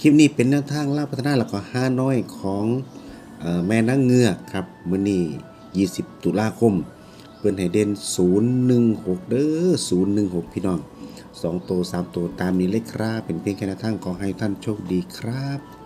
คลิปนี้เป็นแนวทางล่าพัฒนาแล้วก็ห้าน้อยของออแม่นางเงือกครับมื้อนี้ 20 ตุลาคม เปิ้นให้เด่น 016 เด้อ 016 พี่น้อง2ตัว3ตัวตามนี้เลยครับ เป็นเพียงแค่แนวทางขอให้ท่านโชคดีครับ